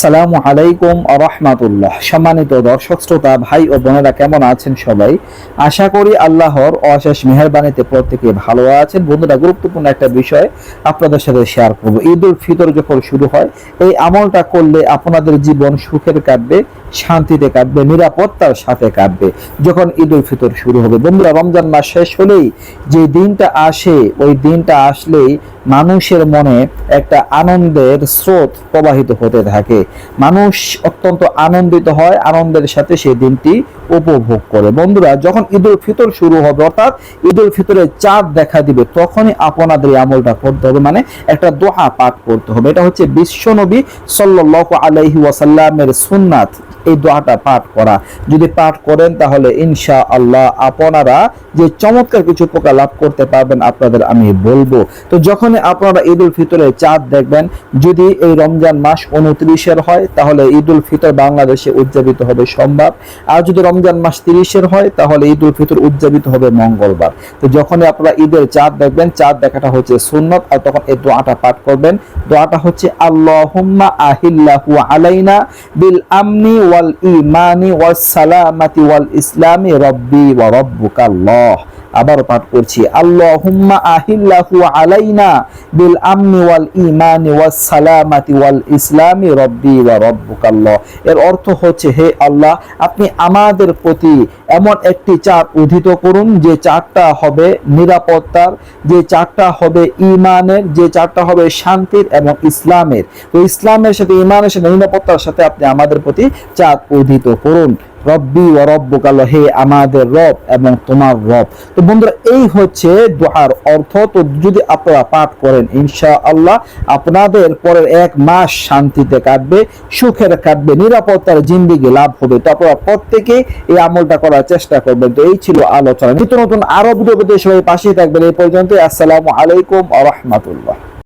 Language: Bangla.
আসসালামু আলাইকুম রহমাতুল্লাহ। সম্মানিত দর্শক, শ্রোতা, ভাই ও বোনেরা কেমন আছেন সবাই? আশা করি আল্লাহর অশেষ মেহরবানিতে প্রত্যেকে ভালো আছেন। বন্ধুরা, গুরুত্বপূর্ণ একটা বিষয় আপনাদের সাথে শেয়ার করব। ঈদ উল ফিতর যখন শুরু হয়, এই আমলটা করলে আপনাদের জীবন সুখের কাটবে, শান্তিতে কাটবে, নিরাপত্তার সাথে কাটবে, যখন ঈদ উল ফিতর শুরু হবে। বন্ধুরা, রমজান মাস শেষ হলেই যে দিনটা আসে, ওই দিনটা আসলেই মানুষের মনে একটা আনন্দের স্রোত প্রবাহিত হতে থাকে। মানুষ অত্যন্ত আনন্দিত হয়, আনন্দের সাথে সেই দিনটি উপভোগ করে। বন্ধুরা, যখন ঈদ উল ফিতর শুরু হবে, অর্থাৎ ঈদ উল ফিতরের চাঁদ দেখা দিবে, তখনই আপনাদের আমলটা করতে হবে মানে একটা দোহা পাঠ করতে হবে। এটা হচ্ছে বিশ্বনবী সাল্লাল্লাহু আলাইহি ওয়াসাল্লামের সুন্নাত। এই দোয়াটা পাঠ করা। যদি পাঠ করেন তাহলে ইনশা আল্লাহ আপনারা যে চমৎকার কিছু উপকার লাভ করতে পারবেন আপনাদের আমি বলব। তো যখনই আপনারা ঈদ উল ফিতরের চাঁদ দেখবেন, যদি এই রমজান মাস উনত্রিশের হয়, তাহলে ঈদ উল ফিতর বাংলাদেশে উদযাপিত হবে সোমবার। আর যদি রমজান মাস তিরিশের হয়, তাহলে ঈদ উল ফিতর উদযাপিত হবে মঙ্গলবার। তো যখনই আপনারা ঈদের চাঁদ দেখবেন, চাঁদ দেখাটা হচ্ছে সুন্নত, আর তখন এই দোয়াটা পাঠ করবেন। দোয়াটা হচ্ছে, আল্লাহুম্মা আহিল্লাহু আলাইনা বিল আমনি ওয়াল ইমানি ওয়াস সালামাতি ওয়াল ইসলামি রব্বি ওয়া রব্বুকাল্লাহ আবারও পাঠ করছি। আল্লাহুম্মা আহিল্লাহু আলাইনা বিল আমনি ওয়াল ইমানি ওয়াস সালামাতি ওয়াল ইসলামি রব্বি ওয়া রব্বুকাল্লাহ। এর অর্থ হচ্ছে, হে আল্লাহ, আপনি আমাদের প্রতি এমন একটি চাঁদ উদিত করুন, যে চারটা হবে নিরাপত্তার, যে চারটা হবে ইমানের যে চারটা হবে শান্তির এবং ইসলামের। তো ইসলামের সাথে ইমানের সাথে, নিরাপত্তার সাথে আপনি আমাদের প্রতি চাঁদ উদিত করুন। রব্বি ও রব্বুকাল হে আমাদের রব এবং তোমার রব। তো বন্ধুরা, এই হচ্ছে দোয়ার অর্থ। তো যদি আপনারা পাঠ করেন ইনশা আল্লাহ আপনাদের পরের এক মাস শান্তিতে কাটবে, সুখের কাটবে, নিরাপত্তার জিন্দিগি লাভ হবে। তো আপনারা প্রত্যেকে এই আমলটা করার চেষ্টা করবেন। তো এই ছিল আলোচনা। নিত্য নতুন আরও ভিডিও সবাই পাশেই থাকবেন। এই পর্যন্ত আসসালামু আলাইকুম আ রহমাতুল্লাহ।